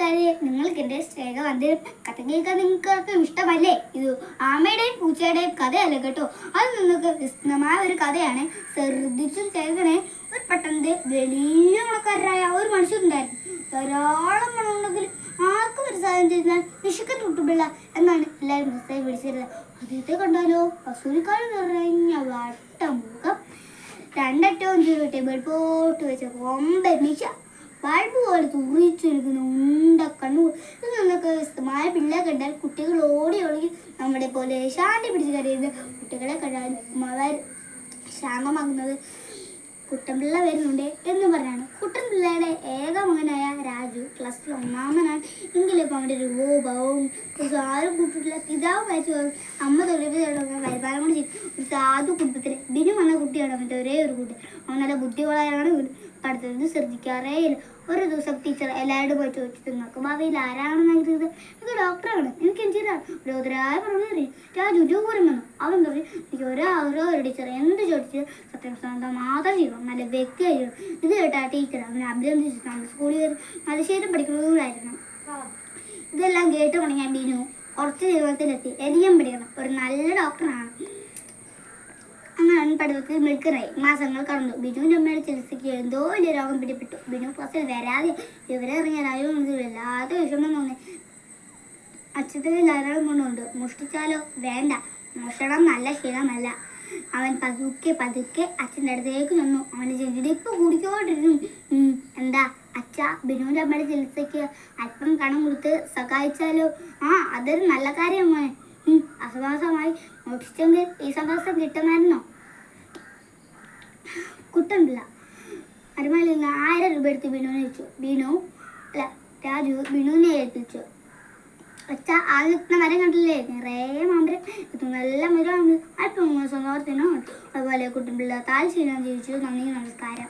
കൂട്ടുകാരെ നിങ്ങൾക്ക് എന്റെ അത് കഥ കേൾക്കാൻ നിങ്ങൾക്ക് ഇഷ്ടമല്ലേ? ഇത് ആമയുടെയും പൂച്ചയുടെയും കഥയല്ല കേട്ടോ? അത് നിങ്ങൾക്ക് വിസ്തൃതമായ ഒരു കഥയാണ്. ശ്രദ്ധിച്ചും കേൾക്കണേ ഒരു പട്ടണത്തിൽ വലിയ മണക്കാരനായ ഒരു മനുഷ്യരുണ്ടായിരുന്നു ധാരാളം ഉണ്ടെങ്കിലും ആർക്കും ഒരു സാധനം ചെയ്താൽ വിശുക്കൻ തൊട്ടുപിള്ള എന്നാണ് എല്ലാവരും മിസ്സായി വിളിച്ചിരുന്നത്. അദ്ദേഹത്തെ കണ്ടാലോ? വസൂരിക്കാട് നിറഞ്ഞ വട്ടമുഖം രണ്ടറ്റവും ചുരുട്ടി പോട്ട് വെച്ച കൊമ്പ മീശ ബൾബ് പോലെ തുറിച്ചൊരുക്കുന്ന ഉണ്ട കണ്ണു. ഇത് നിന്നൊക്കെ വ്യക്തമായ പിള്ളെ കണ്ടാൽ കുട്ടികൾ ഓടി ഒഴുകി നമ്മുടെ പോലെ ശാന്തി പിടിച്ച് കരയുന്ന കുട്ടികളെ കണ്ടാൽ അവർ ശാന്തമാകുന്നത്. കുട്ടൻപിള്ള വരുന്നുണ്ട് എന്ന് പറഞ്ഞാണ്. കുട്ടൻപിള്ളയുടെ ഏക മകനായ രാജു ക്ലാസ്സിൽ ഒന്നാമനാണ്. എങ്കിലും അവന്റെ രൂപവും ആരും കൂട്ടിട്ടില്ല പിതാവ് മരിച്ചു. അമ്മ തൊഴിലുള്ള പരിപാലനം കൊണ്ട് ചെയ്യും ഒരു സാധു കുടുംബത്തിൽ ബിനു എന്ന കുട്ടിയാണ് അവന്റെ ഒരേ ഒരു കുട്ടി. അവൻ നല്ല ബുദ്ധികളായാണ് പഠിത്തത്തിൽ ശ്രദ്ധിക്കാറേ ഇല്ല. ഒരു ദിവസം ടീച്ചർ എല്ലാവരോടും പോയി ചോദിച്ചു നിങ്ങൾക്ക് ഭാവിയിൽ ആരാണെന്ന് അറിയുന്നത് എനിക്ക് ഡോക്ടറാണ് എനിക്ക് എഞ്ചിനീയറാണ് ഓരോരുത്തരായ പറഞ്ഞു രാജു രൂപൂരം വന്നു. അവൻ പറഞ്ഞു എനിക്ക് ഒരാഗ്രഹം ഒരു ടീച്ചർ എന്ത് ചോദിച്ചു? സത്യസന്ധത മാത്രം ചെയ്യണം. നല്ല വ്യക്തിയായിരുന്നു ഇത് കേട്ടാ ടീച്ചർ അവനെ അഭിനന്ദിച്ചു നമ്മുടെ സ്കൂളിൽ കയറി മലശ്ശേരം പഠിക്കുന്നതുകൂടായിരുന്നു ഇതെല്ലാം കേട്ട് തുടങ്ങിയ ബിനു കുറച്ച് ജീവിതത്തിലെത്തി എനിക്കും പഠിക്കണം ഒരു നല്ല ഡോക്ടറാണ് പഠിത്തത്തിൽ മിടുക്കറായി മാസങ്ങൾ കടന്നു. ബിനുവിന്റെ അമ്മയുടെ ചികിത്സയ്ക്ക് എന്തോ വലിയ രോഗം പിടിപ്പെട്ടു ബിനു ക്ലാസ്സിൽ വരാതെ ഇവരെ ഇറങ്ങിയാലായോ വല്ലാതെ വിഷമം തോന്നി. അച്ഛത്തിൽ ധാരാളം ഗുണമുണ്ട്. മോഷ്ടിച്ചാലോ? വേണ്ട. മോഷണം നല്ല ശീലമല്ല അവൻ പതുക്കെ പതുക്കെ അച്ഛന്റെ അടുത്തേക്ക് നിന്നു അവന്റെ ചെടിപ്പ് കൂടിക്കോണ്ടിരുന്നു എന്താ? അച്ഛ ബിനുവിന്റെ അമ്മയുടെ ചികിത്സയ്ക്ക് അല്പം കണം കൊടുത്ത് സഹായിച്ചാലോ? ആ അതൊരു നല്ല കാര്യമാണ്. അസുഖമായി മോഷിച്ചെങ്കിൽ ഈ സന്തോഷം കിട്ടുമായിരുന്നോ? കുട്ടൻപിള്ള. അരുമയിൽ നിന്ന് ആയിരം രൂപ എടുത്ത് ബിനുവിനെ വെച്ചു ബിനു അല്ല രാജു ബിനുവിനെ ഏൽപ്പിച്ചു. അച്ഛാ ആ നിൽക്കുന്ന മരം കണ്ടില്ലേ? നിറയെ മാമ്പരം ഇത് നല്ല മരമാണ്. അല്പം സ്വന്തത്തിനോ അതുപോലെ കുട്ടൻപിള്ള താൽശീലം ജീവിച്ചു. നന്ദി നമസ്കാരം.